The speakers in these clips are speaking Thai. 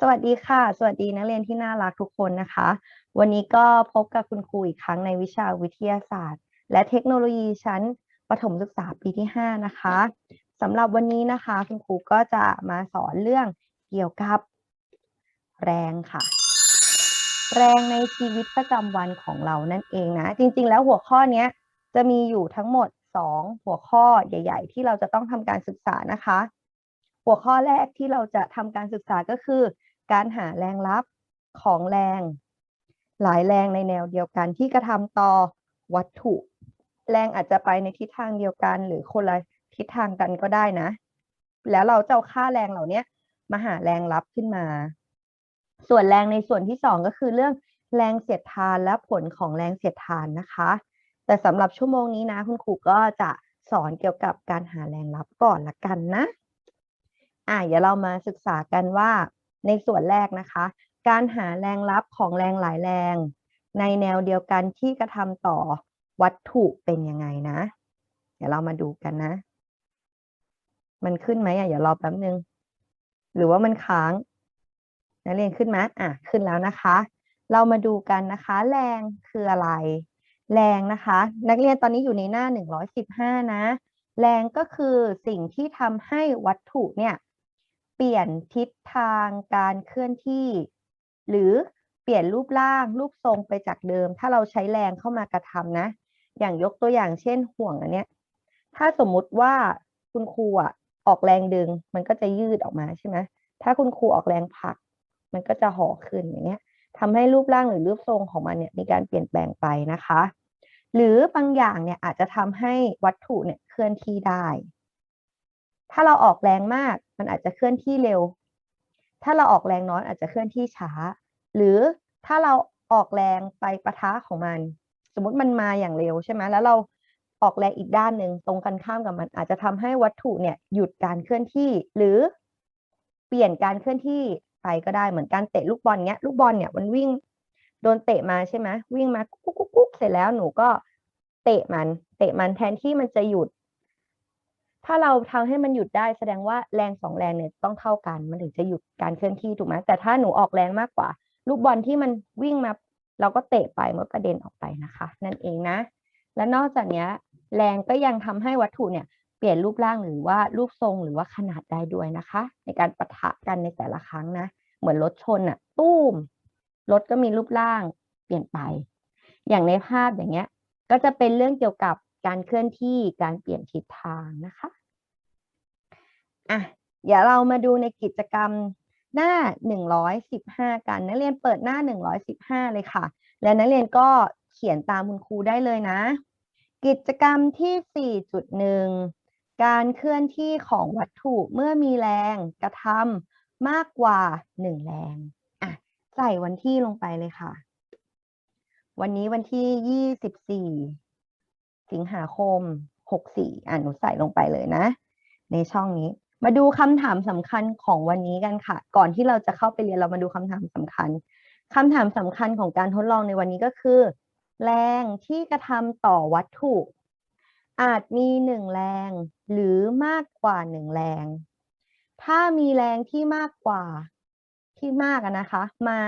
สวัสดีค่ะ สวัสดีนักเรียนที่น่ารักทุกคนนะคะ วันนี้ก็พบกับคุณครูอีกครั้งในวิชาวิทยาศาสตร์ และเทคโนโลยีชั้นประถมศึกษาปีที่ 5 นะคะสำหรับวันนี้นะคะ คุณครูก็จะมาสอนเรื่องเกี่ยวกับแรงค่ะ แรงในชีวิตประจำวันของเรานั่นเองนะ จริง ๆ แล้วหัวข้อนี้จะมีอยู่ทั้งหมด 2 หัวข้อใหญ่ ๆ ที่เราจะต้องทำการศึกษานะคะ หัวข้อแรกที่เราจะทำการศึกษาก็คือ การหาแรงลับของแรง หลายแรงในแนวเดียวกันที่กระทำต่อวัตถุ แรงอาจจะไปในทิศทางเดียวกัน หรือคนละทิศทางกันก็ได้นะ แล้วเราจะเอาค่าแรงเหล่านี้มาหาแรงลับขึ้นมา ส่วนแรงในส่วนที่สองก็คือเรื่องแรงเสียดทานและผลของแรงเสียดทานนะคะ แต่สำหรับชั่วโมงนี้นะ คุณครูก็จะสอนเกี่ยวกับการหาแรงลับก่อนละกันนะ อะเดี๋ยวเรามาศึกษากันว่า ในส่วนแรกนะคะ การหาแรงลับของแรงหลายแรง ในแนวเดียวกันที่กระทำต่อวัตถุเป็นยังไงนะ เดี๋ยวเรามาดูกันนะ มันขึ้นไหมอะเดี๋ยวรอแป๊บนึง หรือว่ามันค้างนักเรียนขึ้นไหมอะขึ้นแล้วนะคะ เรามาดูกันนะคะ แรงคืออะไร แรงนะคะ นักเรียนตอนนี้อยู่ในหน้า 115 นะ แรงก็คือสิ่งที่ทำให้วัตถุเนี่ย เปลี่ยนทิศทางการเคลื่อนที่ หรือเปลี่ยนรูปร่างรูปทรงไปจากเดิม ถ้าเราใช้แรงเข้ามากระทำนะ อย่างยกตัวอย่างเช่นห่วงอันเนี้ย ถ้าสมมุติว่าคุณครูอะออกแรงดึง มันก็จะยืดออกมาใช่ไหมถ้าคุณครูออกแรงผลัก มันก็จะห่อขึ้นอย่างเงี้ยทำให้รูปร่างหรือรูปทรงของมันเนี่ยมีการเปลี่ยนแปลงไปนะคะ หรือบางอย่างเนี่ยอาจจะทำให้วัตถุเนี่ยเคลื่อนที่ได้ ถ้าเราออกแรงมากมันอาจจะเคลื่อนที่เร็ว ถ้าเราออกแรงน้อยอาจจะเคลื่อนที่ช้า หรือถ้าเราออกแรงไปปะทะของมัน สมมติมันมาอย่างเร็วใช่ไหมแล้วเราออกแรงอีกด้านหนึ่งตรงกันข้ามกับมัน อาจจะทำให้วัตถุเนี่ยหยุดการเคลื่อนที่ หรือเปลี่ยนการเคลื่อนที่ไปก็ได้เหมือนการเตะลูกบอลเนี้ยลูกบอลเนี่ยมันวิ่งโดนเตะมาใช่ไหมวิ่งมากุ๊กกุ๊กกุ๊กเสร็จแล้วหนูก็เตะมัน เตะมันแทนที่มันจะหยุด ถ้าเราทำให้มันหยุดได้แสดงว่าแรงสองแรงเนี่ยต้องเท่ากัน มันถึงจะหยุดการเคลื่อนที่ถูกไหมแต่ถ้าหนูออกแรงมากกว่า ลูกบอลที่มันวิ่งมา เราก็เตะไปมันกระเด็นออกไปนะคะ นั่นเองนะ และนอกจากนี้แรงก็ยังทำให้วัตถุเนี่ยเปลี่ยนรูปร่างหรือว่ารูปทรงหรือว่าขนาดได้ด้วยนะคะ ในการปะทะกันในแต่ละครั้งนะ เหมือนรถชนอะตู้มรถก็มีรูปร่างเปลี่ยนไป อย่างในภาพอย่างเงี้ย ก็จะเป็นเรื่องเกี่ยวกับ การเคลื่อนที่การเปลี่ยนทิศทางนะคะอะเดี๋ยวเรามาดูในกิจกรรมหน้า 115 กัน นักเรียนเปิดหน้า 115 เลยค่ะ และนักเรียนก็เขียนตามคุณครูได้เลยนะ กิจกรรมที่ 4.1 การเคลื่อนที่ของวัตถุเมื่อมีแรงกระทำมากกว่า 1 แรงอะใส่วันที่ลงไปเลยค่ะ วันนี้วันที่ 24 สิงหาคม 64 อะหนูใส่ลงไปเลยนะ ในช่องนี้ มาดูคำถามสำคัญของวันนี้กันค่ะ ก่อนที่เราจะเข้าไปเรียนเรามาดูคำถามสำคัญคำถามสำคัญของการทดลองในวันนี้ก็คือ แรงที่กระทำต่อวัตถุ อาจมีหนึ่งแรง หรือมากกว่าหนึ่งแรง ถ้ามีแรงที่มากกว่าที่มากนะคะ มา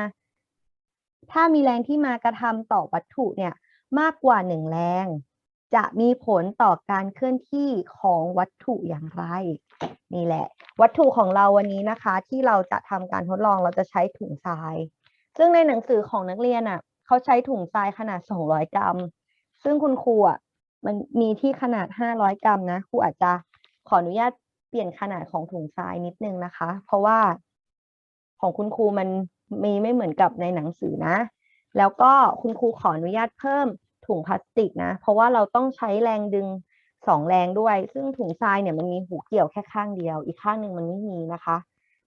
ถ้ามีแรงที่มากระทำต่อวัตถุเนี่ยมากกว่าหนึ่งแรง จะมีผลต่อการเคลื่อนที่ของวัตถุอย่างไร นี่แหละ วัตถุของเราวันนี้นะคะ ที่เราจะทำการทดลองเราจะใช้ถุงทราย ซึ่งในหนังสือของนักเรียนอะเขาใช้ถุงทรายขนาด 200 กรัม ซึ่งคุณครูอะมันมีที่ขนาด 500 กรัมนะครูอาจจะขออนุญาตเปลี่ยนขนาดของถุงทรายนิดนึงนะคะ เพราะว่าของคุณครูมันมีไม่เหมือนกับในหนังสือนะ แล้วก็คุณครูขออนุญาตเพิ่ม ถุงพลาสติกนะ เพราะว่าเราต้องใช้แรงดึงสองแรงด้วย ซึ่งถุงทรายเนี่ยมันมีหูเกี่ยวแค่ข้างเดียว อีกข้างหนึ่งมันไม่มีนะคะ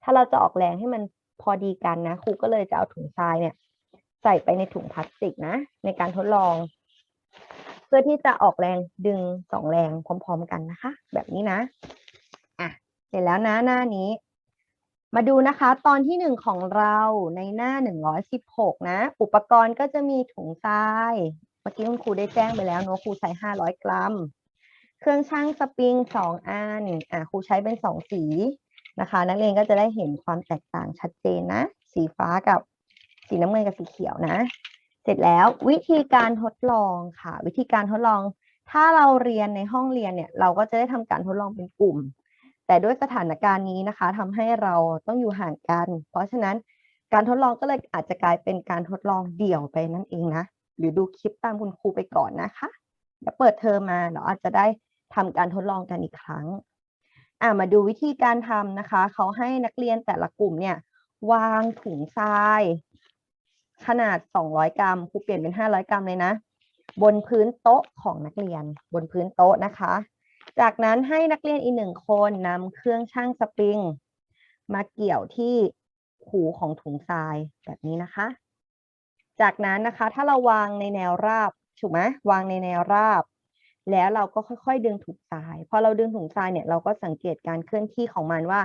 ถ้าเราจะออกแรงให้มันพอดีกันนะ ครูก็เลยจะเอาถุงทรายเนี่ย ใส่ไปในถุงพลาสติกนะ ในการทดลอง เพื่อที่จะออกแรงดึงสองแรงพร้อม ๆ กันนะคะ แบบนี้นะอะเสร็จแล้วนะหน้านี้ มาดูนะคะ ตอนที่หนึ่งของเราในหน้าหนึ่งร้อยสิบหกนะ อุปกรณ์ก็จะมีถุงทราย มื่อกี้คุณครูได้แจ้งไปแล้วเนอะครูใช้ห้าร้อยกรัม เครื่องชั่งสปริงสองอันอะครูใช้เป็นสองสีนะคะ นักเรียนก็จะได้เห็นความแตกต่างชัดเจนนะ สีฟ้ากับสีน้ำเงินกับสีเขียวนะ เสร็จแล้ววิธีการทดลองค่ะ วิธีการทดลอง ถ้าเราเรียนในห้องเรียนเนี่ย เราก็จะได้ทำการทดลองเป็นกลุ่ม แต่ด้วยสถานการณ์นี้นะคะทำให้เราต้องอยู่ห่างกัน เพราะฉะนั้นการทดลองก็เลยอาจจะกลายเป็นการทดลองเดี่ยวไปนั่นเองนะ หรือดูคลิปตามคุณครูไปก่อนนะคะ เดี๋ยวเปิดเทอมมาเราอาจจะได้ทำการทดลองกันอีกครั้งอ่ามาดูวิธีการทำนะคะ เขาให้นักเรียนแต่ละกลุ่มเนี่ยวางถุงทราย ขนาด 200 กรัมครูเปลี่ยนเป็น 500 กรัมเลยนะ บนพื้นโต๊ะของนักเรียน บนพื้นโต๊ะนะคะ จากนั้นให้นักเรียนอีกหนึ่งคนนำเครื่องชั่งสปริง มาเกี่ยวที่หูของถุงทรายแบบนี้นะคะ จากนั้นนะคะ ถ้าเราวางในแนวราบถูกไหมวางในแนวราบ แล้วเราก็ค่อยๆ ดึงถุงทราย พอเราดึงถุงทรายเนี่ยเราก็สังเกตการเคลื่อนที่ของมันว่า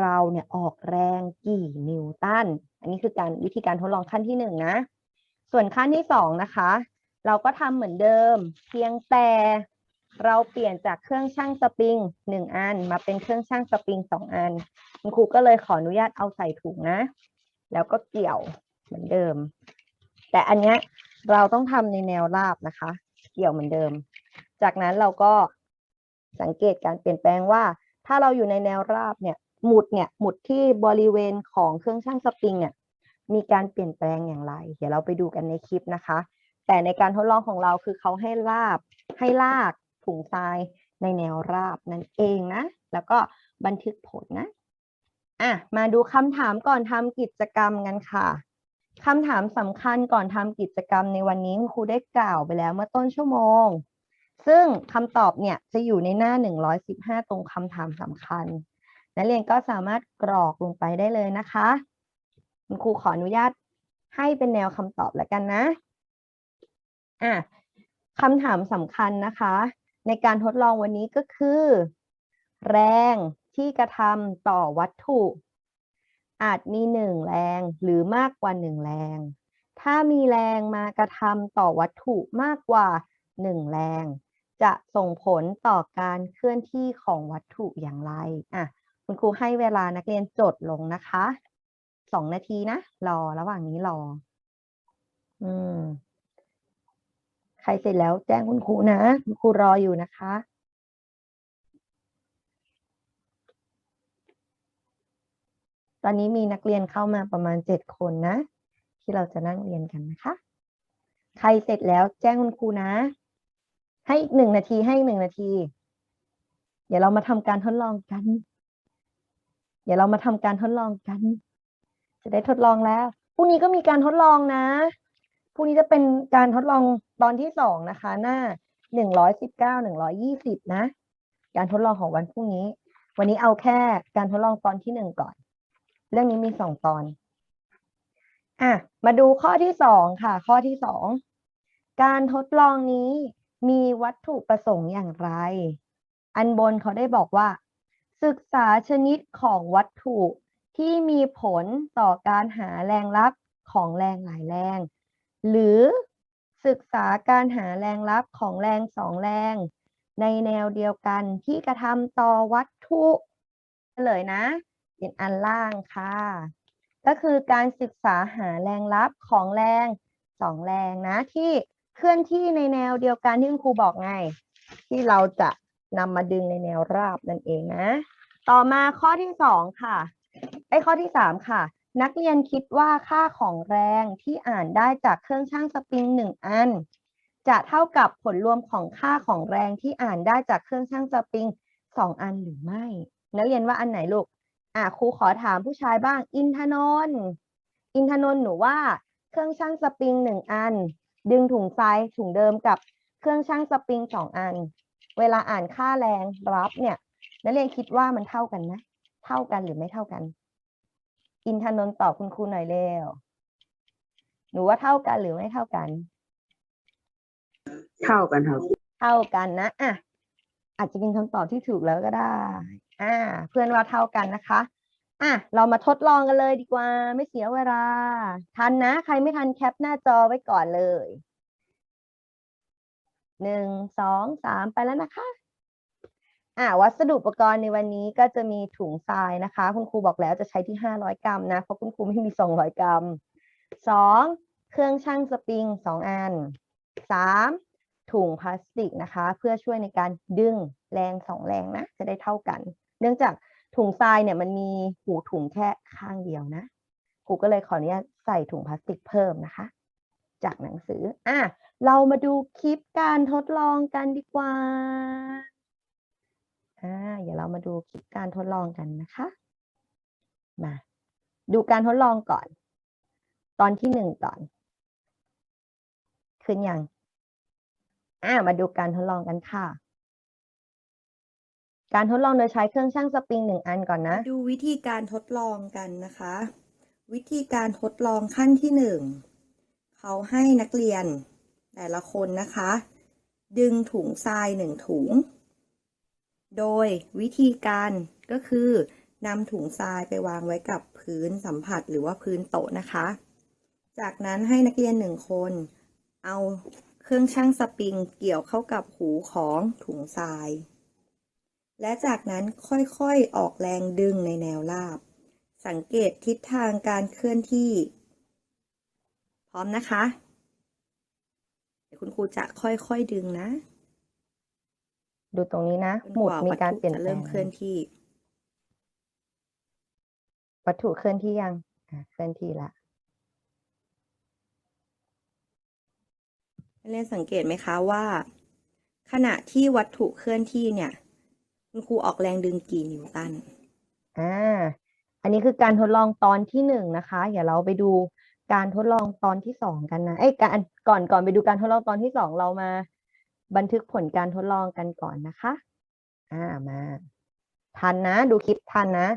เราเนี่ยออกแรงกี่นิวตัน อันนี้คือการวิธีการทดลองขั้นที่หนึ่งนะ ส่วนขั้นที่สองนะคะ เราก็ทำเหมือนเดิม เพียงแต่เราเปลี่ยนจากเครื่องชั่งสปริงหนึ่งอัน มาเป็นเครื่องชั่งสปริงสองอัน คุณครูก็เลยขออนุญาตเอาใส่ถุงนะ แล้วก็เกี่ยวเหมือนเดิม แต่อันเนี้ยเราต้องทำในแนวราบนะคะ เกี่ยวเหมือนเดิม จากนั้นเราก็สังเกตการเปลี่ยนแปลงว่า ถ้าเราอยู่ในแนวราบเนี่ยหมุดเนี่ยหมุดที่บริเวณของเครื่องชั่งสปริงเนี่ยมีการเปลี่ยนแปลงอย่างไร เดี๋ยวเราไปดูกันในคลิปนะคะ แต่ในการทดลองของเราคือเขาให้ลาบ ให้ลากถุงทรายในแนวราบนั่นเองนะ แล้วก็บันทึกผลนะอะมาดูคำถามก่อนทำกิจกรรมกันค่ะ คำถามสำคัญก่อนทำกิจกรรมในวันนี้คุณครูได้กล่าวไปแล้วเมื่อต้นชั่วโมง ซึ่งคำตอบเนี่ยจะอยู่ในหน้า 115 ตรงคำถามสำคัญ นักเรียนก็สามารถกรอกลงไปได้เลยนะคะ คุณครูขออนุญาตให้เป็นแนวคำตอบแล้วกันนะอะคำถามสำคัญนะคะ ในการทดลองวันนี้ก็คือ แรงที่กระทำต่อวัตถุ อาจมีหนึ่งแรงหรือมากกว่าหนึ่งแรง ถ้ามีแรงมากระทำต่อวัตถุมากกว่าหนึ่งแรง จะส่งผลต่อการเคลื่อนที่ของวัตถุอย่างไรอะคุณครูให้เวลานักเรียนจดลงนะคะสองนาทีนะ รอระหว่างนี้รอ อืม ใครเสร็จแล้วแจ้งคุณครูนะ คุณครูรออยู่นะคะ ตอนนี้มีนักเรียนเข้ามาประมาณเจ็ดคนนะ ที่เราจะนั่งเรียนกันนะคะ ใครเสร็จแล้วแจ้งคุณครูนะ ให้อีกหนึ่งนาทีให้อีกหนึ่งนาที เดี๋ยวเรามาทำการทดลองกัน เดี๋ยวเรามาทำการทดลองกัน จะได้ทดลองแล้วพรุ่งนี้ก็มีการทดลองนะพรุ่งนี้จะเป็นการทดลองตอนที่สองนะคะ หน้าหนึ่งร้อยสิบเก้าหนึ่งร้อยี่สิบนะ การทดลองของวันพรุ่งนี้ วันนี้เอาแค่การทดลองตอนที่หนึ่งก่อน เรื่องนี้มีสองตอน อะ มาดูข้อที่สองค่ะ ข้อที่สอง การทดลองนี้มีวัตถุประสงค์อย่างไร อันบนเขาได้บอกว่า ศึกษาชนิดของวัตถุที่มีผลต่อการหาแรงรับของแรงหลายแรง หรือศึกษาการหาแรงรับของแรงสองแรง ในแนวเดียวกันที่กระทำต่อวัตถุเฉลยนะ เป็นอันล่างค่ะ ก็คือการศึกษาหาแรงรับของแรงสองแรงนะ ที่เคลื่อนที่ในแนวเดียวกันที่คุณครูบอกไง ที่เราจะนำมาดึงในแนวราบนั่นเองนะ ต่อมาข้อที่สองค่ะไอ้ข้อที่สามค่ะ นักเรียนคิดว่าค่าของแรงที่อ่านได้จากเครื่องชั่งสปริงหนึ่งอัน จะเท่ากับผลรวมของค่าของแรงที่อ่านได้จากเครื่องชั่งสปริงสองอันหรือไม่ นักเรียนว่าอันไหนลูก อะครูขอถามผู้ชายบ้าง อินทนนท์อินทนนท์หนูว่าเครื่องชั่งสปริงหนึ่งอัน ดึงถุงทรายถุงเดิมกับเครื่องชั่งสปริงสองอัน เวลาอ่านค่าแรงรับเนี่ยนักเรียนคิดว่ามันเท่ากันไหมเท่ากันหรือไม่เท่ากัน อินทนนท์ตอบคุณครูหน่อยเร็วหนูว่าเท่ากันหรือไม่เท่ากัน เท่ากันครับ เท่ากันนะอะอาจจะเป็นคำตอบที่ถูกแล้วก็ได้ อ่า เพื่อนว่าเท่ากันนะคะ อะ เรามาทดลองกันเลยดีกว่า ไม่เสียเวลา ทันนะ ใครไม่ทันแคปหน้าจอไว้ก่อนเลย หนึ่ง สอง สาม ไปแล้วนะคะ อ่าวัสดุอุปกรณ์ในวันนี้ก็จะมีถุงทรายนะคะ คุณครูบอกแล้วจะใช้ที่500กรัมนะ เพราะคุณครูไม่มี200กรัม 2. เครื่องชั่งสปริง2อัน 3. ถุงพลาสติกนะคะ เพื่อช่วยในการดึงแรง2แรงนะ จะได้เท่ากัน เนื่องจากถุงทรายเนี่ยมันมีหูถุงแค่ข้างเดียวนะครูก็เลยขออนุญาตใส่ถุงพลาสติกเพิ่มนะคะ จากหนังสืออะเรามาดูคลิปการทดลองกันดีกว่าอ่าเดี๋ยวเรามาดูคลิปการทดลองกันนะคะ มา ดูการทดลองก่อน ตอนที่หนึ่งก่อน ขึ้นยังอ่ามาดูการทดลองกันค่ะ การทดลองโดยใช้เครื่องชั่งสปริงหนึ่งอันก่อนนะ ดูวิธีการทดลองกันนะคะ วิธีการทดลองขั้นที่หนึ่งเขาให้นักเรียนแต่ละคนนะคะ ดึงถุงทรายหนึ่งถุง โดยวิธีการก็คือนำถุงทรายไปวางไว้กับพื้นสัมผัสหรือว่าพื้นโต๊ะนะคะ จากนั้นให้นักเรียนหนึ่งคน เอาเครื่องชั่งสปริงเกี่ยวเข้ากับหูของถุงทราย และจากนั้นค่อยๆออกแรงดึงในแนวราบ สังเกตทิศทางการเคลื่อนที่ พร้อมนะคะเดี๋ยวคุณครูจะค่อยๆดึงนะ ดูตรงนี้นะจนหมุกดว่ามีวัตการถุเปลี่ยนจะแปลเริ่งมเคลื่อนที่ วัตถุเคลื่อนที่ยังอ่าเคลื่อนที่ละนักเรียนสังเกตไหมคะว่า ขณะที่วัตถุเคลื่อนที่เนี่ย คุณครูออกแรงดึงกี่นิวตัน อ่า อันนี้คือการทดลองตอนที่หนึ่งนะคะ เดี๋ยวเราไปดูการทดลองตอนที่สองกันนะ เอ้ยการก่อนก่อนไปดูการทดลองตอนที่สองเรามา บันทึกผลการทดลองกันก่อนนะคะ อ่า มา ทันนะ ดูคลิปทันนะ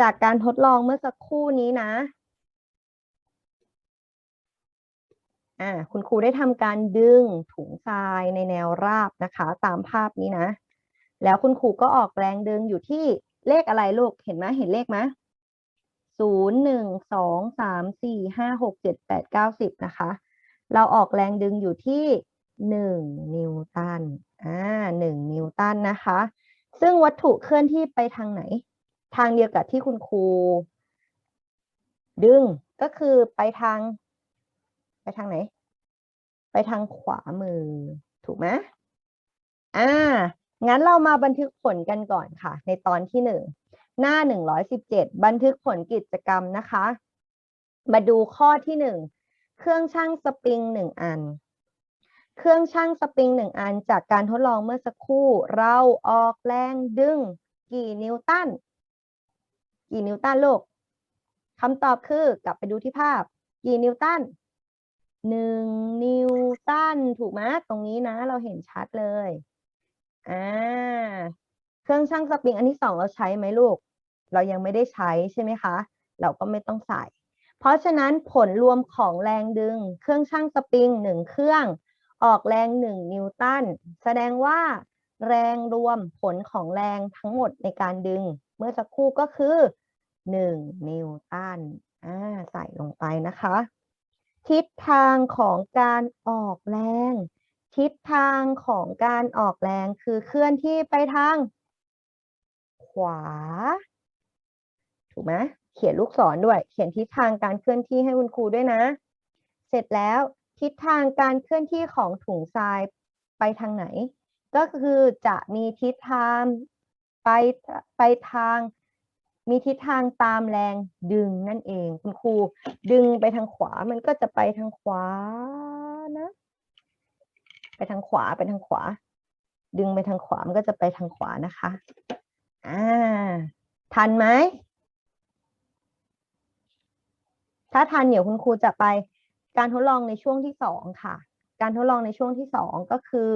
จากการทดลองเมื่อสักครู่นี้นะ อ่า คุณครูได้ทำการดึงถุงทรายในแนวราบนะคะ ตามภาพนี้นะ แล้วคุณครูก็ออกแรงดึงอยู่ที่เลขอะไรลูก เห็นไหมเห็นเลขไหมศูนย์หนึ่งสองสามสี่ห้าหกเจ็ดแปดเก้าสิบนะคะ เราออกแรงดึงอยู่ที่หนึ่งนิวตัน อ่าหนึ่งนิวตันนะคะ ซึ่งวัตถุเคลื่อนที่ไปทางไหน ทางเดียวกับที่คุณครู ดึงก็คือไปทาง ไปทางไหน ไปทางขวามือ ถูกไหมอ่า งั้นเรามาบันทึกผลกันก่อนค่ะ ในตอนที่หนึ่งหน้าหนึ่งร้อยสิบเจ็ดบันทึกผลกิจกรรมนะคะ มาดูข้อที่หนึ่งเครื่องชั่งสปริงหนึ่งอัน เครื่องชั่งสปริงหนึ่งอัน จากการทดลองเมื่อสักครู่ เราออกแรงดึงกี่นิวตัน กี่นิวตันลูกคำตอบคือกลับไปดูที่ภาพ กี่นิวตันหนึ่งนิวตัน ถูกไหมตรงนี้นะ เราเห็นชัดเลย อ่าเครื่องชั่งสปริงอันที่สองเราใช้ไหมลูก เรายังไม่ได้ใช้ใช่ไหมคะ เราก็ไม่ต้องใส่ เพราะฉะนั้นผลรวมของแรงดึง เครื่องชั่งสปริงหนึ่งเครื่อง ออกแรงหนึ่งนิวตันแสดงว่า แรงรวมผลของแรงทั้งหมดในการดึง เมื่อสักครู่ก็คือหนึ่งนิวตันอ่าใส่ลงไปนะคะ ทิศทางของการออกแรง ทิศทางของการออกแรงคือเคลื่อนที่ไปทาง ขวา ถูกไหมเขียนลูกศรด้วย เขียนทิศทางการเคลื่อนที่ให้คุณครูด้วยนะ เสร็จแล้วทิศทางการเคลื่อนที่ของถุงทรายไปทางไหน ก็คือจะมีทิศทางไปไปทาง มีทิศทางตามแรงดึงนั่นเอง คุณครูดึงไปทางขวามันก็จะไปทางขวานะ ทางขวาไปทางขวา ดึงไปทางขวามันก็จะไปทางขวานะคะอ่าทันไหมถ้าทันเดี๋ยวคุณครูจะไปการทดลองในช่วงที่สองค่ะ การทดลองในช่วงที่สองก็คือ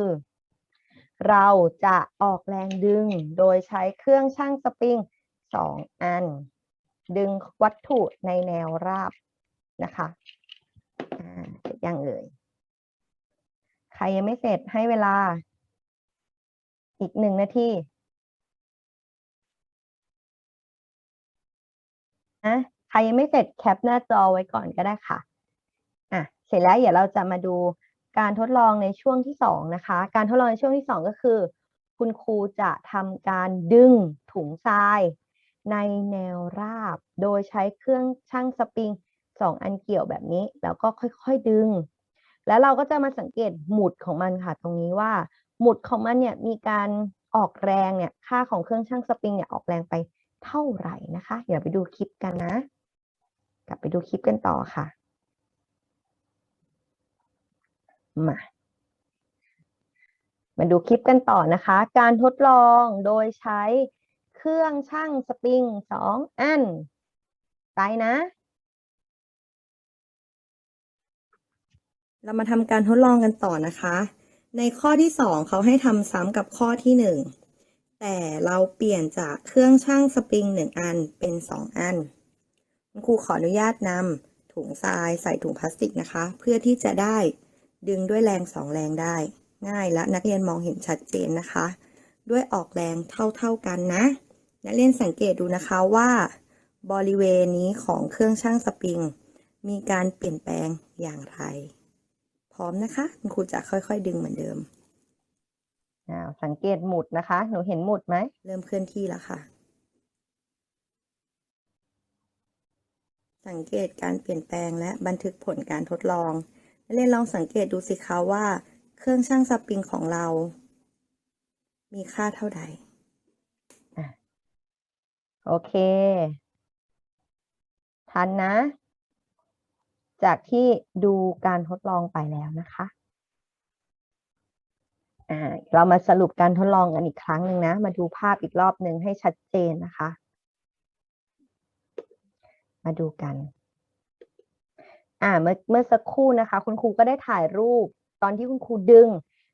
เราจะออกแรงดึงโดยใช้เครื่องชั่งสปริงสองอัน ดึงวัตถุในแนวราบนะคะอ่างเอ่ย ใครยังไม่เสร็จให้เวลา อีกหนึ่งนาทีนะใครยังไม่เสร็จแคปหน้าจอไว้ก่อนก็ได้ค่ะอะเสร็จแล้วเดี๋ยวเราจะมาดูการทดลองในช่วงที่สองนะคะ การทดลองในช่วงที่สองก็คือ คุณครูจะทำการดึงถุงทราย ในแนวราบ โดยใช้เครื่องชั่งสปริงสองอันเกี่ยวแบบนี้ แล้วก็ค่อยๆดึง แล้วเราก็จะมาสังเกตหมุดของมันค่ะตรงนี้ว่า หมุดของมันเนี่ยมีการออกแรงเนี่ยค่าของเครื่องชั่งสปริงเนี่ยออกแรงไปเท่าไหร่นะคะ เดี๋ยวไปดูคลิปกันนะ กลับไปดูคลิปกันต่อค่ะ มามาดูคลิปกันต่อนะคะ การทดลองโดยใช้เครื่องชั่งสปริงสองอัน ไปนะ เรามาทำการทดลองกันต่อนะคะ ในข้อที่สองเขาให้ทำซ้ำกับข้อที่หนึ่งแต่เราเปลี่ยนจากเครื่องชั่งสปริงหนึ่งอันเป็นสองอัน คุณครูขออนุญาตนำถุงทรายใส่ถุงพลาสติกนะคะ เพื่อที่จะได้ดึงด้วยแรงสองแรงได้ ง่ายและนักเรียนมองเห็นชัดเจนนะคะ ด้วยออกแรงเท่าๆกันนะ นักเรียนสังเกตดูนะคะว่าบริเวณนี้ของเครื่องชั่งสปริง มีการเปลี่ยนแปลงอย่างไร พร้อมนะคะคุณครูจะค่อยๆ ดึงเหมือนเดิม อ่าสังเกตหมุดนะคะ หนูเห็นหมุดไหม เริ่มเคลื่อนที่แล้วค่ะ สังเกตการเปลี่ยนแปลงและบันทึกผลการทดลองนักเรียนลองสังเกตดูสิคะว่า เครื่องชั่งสปริงของเรา มีค่าเท่าใดโอเค ทันนะ จากที่ดูการทดลองไปแล้วนะคะเรามาสรุปการทดลองกันอีกครั้งหนึ่งนะ มาดูภาพอีกรอบหนึ่งให้ชัดเจนนะคะ มาดูกัน อ่าเมื่อเมื่อสักครู่นะคะ คุณครูก็ได้ถ่ายรูป ตอนที่คุณครูดึง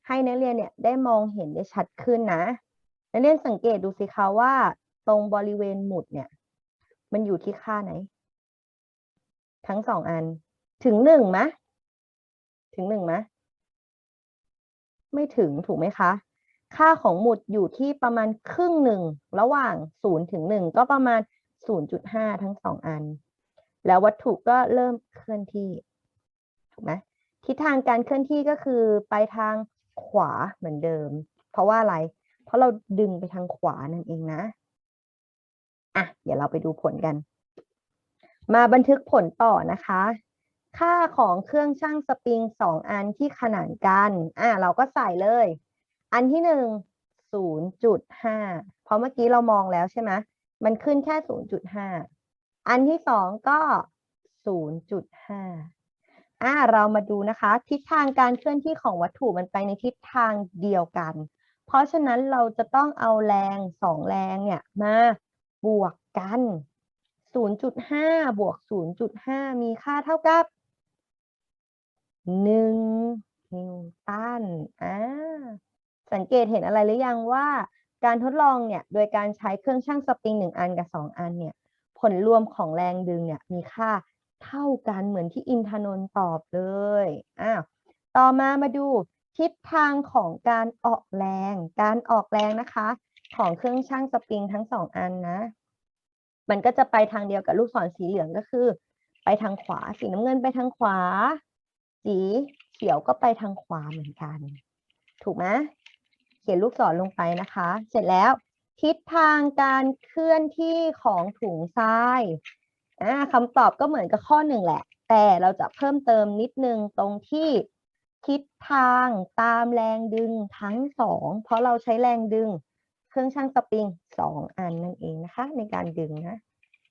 ให้นักเรียนเนี่ยได้มองเห็นได้ชัดขึ้นนะ นักเรียนสังเกตดูสิคะว่า ตรงบริเวณหมุดเนี่ย มันอยู่ที่ค่าไหน ทั้งสองอัน ถึงหนึ่งไหมถึงหนึ่งไหมไม่ถึงถูกไหมคะ ค่าของหมุดอยู่ที่ประมาณครึ่งหนึ่ง ระหว่างศูนย์ถึงหนึ่งก็ประมาณศูนย์จุดห้าทั้งสองอัน แล้ววัตถุก็เริ่มเคลื่อนที่ถูกไหมทิศทางการเคลื่อนที่ก็คือไปทางขวาเหมือนเดิม เพราะว่าอะไร เพราะเราดึงไปทางขวานั่นเองนะอะเดี๋ยวเราไปดูผลกัน มาบันทึกผลต่อนะคะ ค่าของเครื่องชั่งสปริงสองอันที่ขนานกัน อะเราก็ใส่เลย อันที่หนึ่งศูนย์จุดห้าเพราะเมื่อกี้เรามองแล้วใช่ไหมมันขึ้นแค่ศูนย์จุดห้าอันที่สองก็ศูนย์จุดห้าอะเรามาดูนะคะ ทิศทางการเคลื่อนที่ของวัตถุมันไปในทิศทางเดียวกัน เพราะฉะนั้นเราจะต้องเอาแรงสองแรงเนี่ยมาบวกกัน 0.5 บวก 0.5 มีค่าเท่ากับ 1นิวตันอ่าสังเกตเห็นอะไรหรือยังว่า การทดลองเนี่ยโดยการใช้เครื่องชั่งสปริงหนึ่งอันกับสองอันเนี่ยผลรวมของแรงดึงเนี่ยมีค่าเท่ากันเหมือนที่อินทนนท์ตอบเลยอ้าวต่อมามาดูทิศทางของการออกแรง การออกแรงนะคะ ของเครื่องชั่งสปริงทั้งสองอันนะ มันก็จะไปทางเดียวกับลูกศรสีเหลืองก็คือ ไปทางขวาสีน้ำเงินไปทางขวา สีเขียวก็ไปทางขวาเหมือนกัน ถูกไหมเขียนลูกศรลงไปนะคะ เสร็จแล้ว ทิศทางการเคลื่อนที่ของถุงทรายคำตอบก็เหมือนกับข้อหนึ่งแหละ แต่เราจะเพิ่มเติมนิดนึงตรงที่ทิศทางตามแรงดึงทั้งสอง เพราะเราใช้แรงดึง เครื่องชั่งสปริงสองอันนั่นเองนะคะ ในการดึงนะ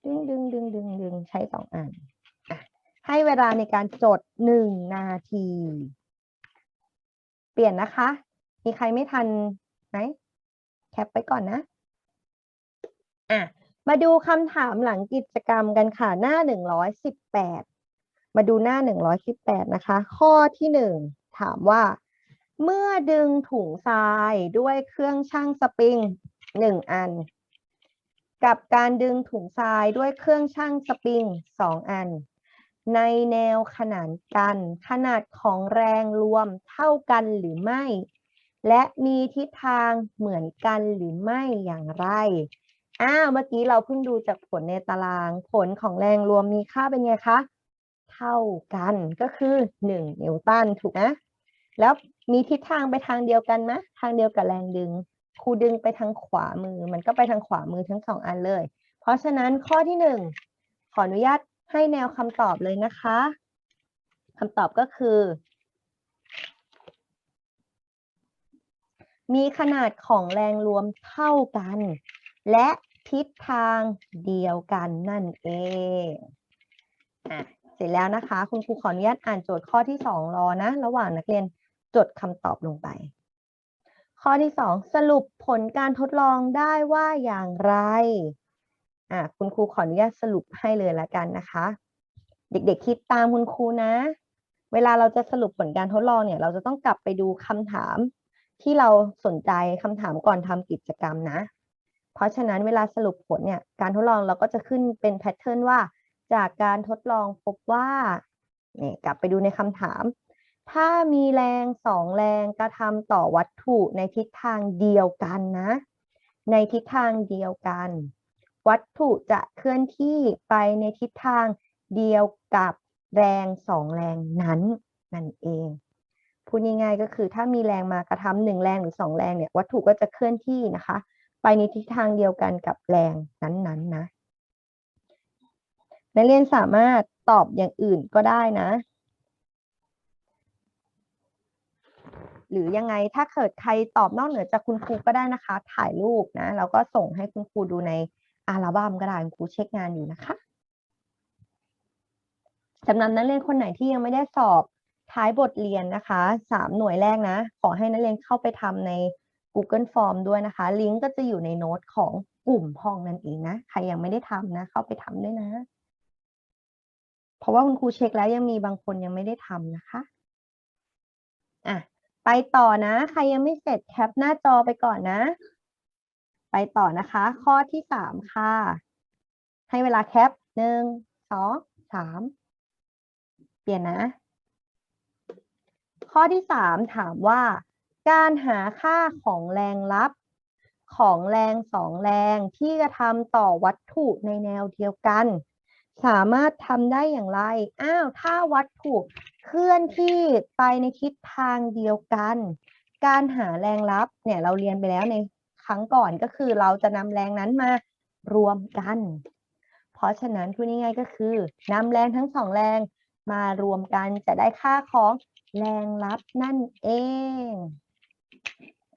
ดึงดึงดึงดึงดึงใช้สองอัน ให้เวลาในการจดหนึ่งนาที เปลี่ยนนะคะ มีใครไม่ทันไหมแคปไปก่อนนะ อะ มาดูคำถามหลังกิจกรรมกันค่ะ หน้าหนึ่งร้อยสิบแปด มาดูหน้าหนึ่งร้อยสิบแปดนะคะ ข้อที่หนึ่งถามว่า เมื่อดึงถุงทรายด้วยเครื่องชั่งสปริงหนึ่งอัน กับการดึงถุงทรายด้วยเครื่องชั่งสปริงสองอัน ในแนวขนานกัน ขนาดของแรงรวมเท่ากันหรือไม่ และมีทิศทางเหมือนกันหรือไม่อย่างไรอ้าวเมื่อกี้เราเพิ่งดูจากผลในตาราง ผลของแรงรวมมีค่าเป็นไงคะ เท่ากันก็คือหนึ่งนิวตันถูกไหมแล้วมีทิศทางไปทางเดียวกันไหมทางเดียวกับแรงดึงครูดึงไปทางขวามือ มันก็ไปทางขวามือทั้งสองอันเลย เพราะฉะนั้นข้อที่หนึ่งขออนุญาต ให้แนวคำตอบเลยนะคะคำตอบก็คือ มีขนาดของแรงรวมเท่ากัน และทิศทางเดียวกันนั่นเองอะเสร็จแล้วนะคะ คุณครูขออนุญาตอ่านโจทย์ข้อที่สองรอนะ ระหว่างนักเรียนจดคำตอบลงไป ข้อที่สองสรุปผลการทดลองได้ว่าอย่างไร อะคุณครูขออนุญาตสรุปให้เลยละกันนะคะ เด็กๆคิดตามคุณครูนะ เวลาเราจะสรุปผลการทดลองเนี่ย เราจะต้องกลับไปดูคำถามที่เราสนใจคำถามก่อนทำกิจกรรมนะ เพราะฉะนั้นเวลาสรุปผลเนี่ยการทดลองเราก็จะขึ้นเป็นแพทเทิร์นว่า จากการทดลองพบว่าเนี่ยกลับไปดูในคำถาม ถ้ามีแรงสองแรงกระทำต่อวัตถุในทิศทางเดียวกันนะ ในทิศทางเดียวกัน วัตถุจะเคลื่อนที่ไปในทิศทางเดียวกับแรงสองแรงนั้นนั่นเองพูดง่ายๆก็คือถ้ามีแรงมากระทำหนึ่งแรงหรือสองแรงเนี่ยวัตถุก็จะเคลื่อนที่นะคะ ไปในทิศทางเดียวกันกับแรงนั้นๆนะนักเรียนสามารถตอบอย่างอื่นก็ได้นะ หรือยังไงถ้าเกิดใครตอบนอกเหนือจากคุณครูก็ได้นะคะ ถ่ายรูปนะแล้วก็ส่งให้คุณครูดูใน อัลบั้มก็ได้คุณครูเช็คงานอยู่นะคะสำหรับนักเรียนคนไหนที่ยังไม่ได้สอบท้ายบทเรียนนะคะสามหน่วยแรกนะ ขอให้นักเรียนเข้าไปทำใน Google Form ด้วยนะคะ ลิงก์ก็จะอยู่ในโน้ตของกลุ่มห้องนั่นเองนะ ใครยังไม่ได้ทำนะ เข้าไปทำด้วยนะ เพราะว่าคุณครูเช็คแล้วยังมีบางคนยังไม่ได้ทำนะคะอะไปต่อนะ ใครยังไม่เสร็จแคปหน้าจอไปก่อนนะ ไปต่อนะคะ ข้อที่สามค่ะ ให้เวลาแคปหนึ่งสองสามเปลี่ยนนะ ข้อที่สามถามว่า การหาค่าของแรงลับ ของแรงสองแรงที่กระทำต่อวัตถุในแนวเดียวกัน สามารถทำได้อย่างไร อ้าว ถ้าวัตถุเคลื่อนที่ไปในทิศทางเดียวกัน การหาแรงลับเนี่ยเราเรียนไปแล้วใน รั้งก่อนก็คือเราจะนำแรงนั้นมารวมกัน เพราะฉะนั้นพูดง่ายๆก็คือนำแรงทั้งสองแรงมารวมกันจะได้ค่าของแรงลับนั่นเอง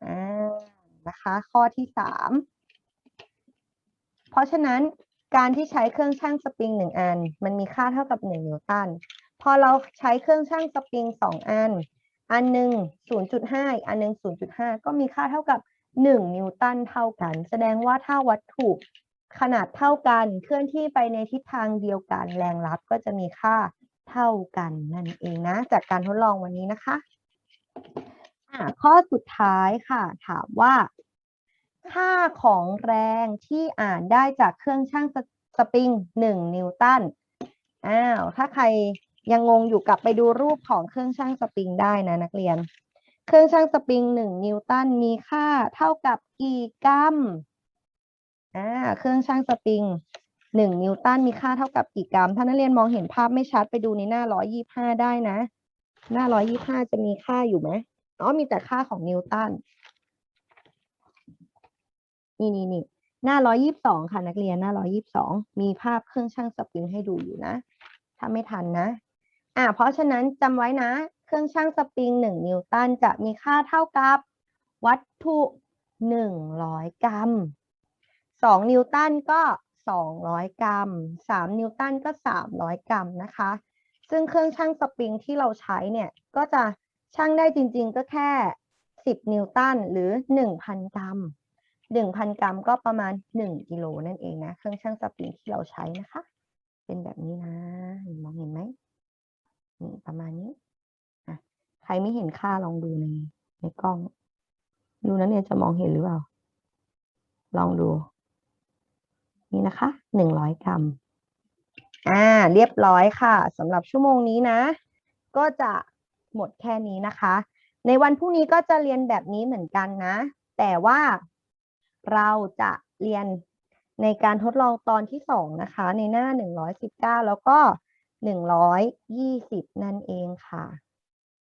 อ่านะคะ ข้อที่สามเพราะฉะนั้นการที่ใช้เครื่องชั่งสปริงหนึ่งอัน มันมีค่าเท่ากับหนึ่งนิวตันพอเราใช้เครื่องชั่งสปริงสองอัน อันหนึ่งศูนย์จุดห้าอันหนึ่งศูนย์จุดห้าก็มีค่าเท่ากับ หนึ่งนิวตันเท่ากัน แสดงว่าถ้าวัตถุขนาดเท่ากันเคลื่อนที่ไปในทิศทางเดียวกัน แรงลับก็จะมีค่าเท่ากันนั่นเองนะ จากการทดลองวันนี้นะคะข้อสุดท้ายค่ะ ถามว่า ค่าของแรงที่อ่านได้จากเครื่องชั่งสสปริงหนึ่งนิวตันอ้าวถ้าใครยังงงอยู่กลับไปดูรูปของเครื่องชั่งสปริงได้นะนักเรียน เครื่องชั่งสปริงหนึ่งนิวตันมีค่าเท่ากับกี่กรัมอ่าเครื่องชั่งสปริงหนึ่งนิวตันมีค่าเท่ากับกี่กรัม ถ้านักเรียนมองเห็นภาพไม่ชัดไปดูในหน้าร้อยยี่ห้าได้นะ หน้าร้อยยี่ห้าจะมีค่าอยู่ไหมอ๋อมีแต่ค่าของนิวตันนี่นี่นี่หน้าร้อยยี่สองค่ะนักเรียนหน้าร้อยยี่สองมีภาพเครื่องชั่งสปริงให้ดูอยู่นะ ถ้าไม่ทันนะ อ่าเพราะฉะนั้นจำไว้นะ รื่องชั่งสปริงหนึ่งนิวตันจะมีค่าเท่ากับ วัตถุหนึ่งร้อยกรัมสองนิวตันก็สองร้อยกรัมสามนิวตันก็สามร้อยกรัมนะคะ ซึ่งเครื่องชั่งสปริงที่เราใช้เนี่ย ก็จะชั่งได้จริงๆก็แค่สิบนิวตันหรือหนึ่งพันกรัมหนึ่งพันกรัมก็ประมาณหนึ่งกิโลนั่นเองนะ เครื่องชั่งสปริงที่เราใช้นะคะ เป็นแบบนี้นะ มองเห็นไหม ประมาณนี้ ใครไม่เห็นค่าลองดูในในกล้อง ดูนั้นเนี่ยจะมองเห็นหรือเปล่า ลองดู นี่นะคะหนึ่งร้อยกรัม อ่า เรียบร้อยค่ะสำหรับชั่วโมงนี้นะ ก็จะหมดแค่นี้นะคะ ในวันพรุ่งนี้ก็จะเรียนแบบนี้เหมือนกันนะ แต่ว่าเราจะเรียนในการทดลองตอนที่สองนะคะ ในหน้าหนึ่งร้อยสิบเก้าแล้วก็หนึ่งร้อยยี่สิบนั่นเองค่ะ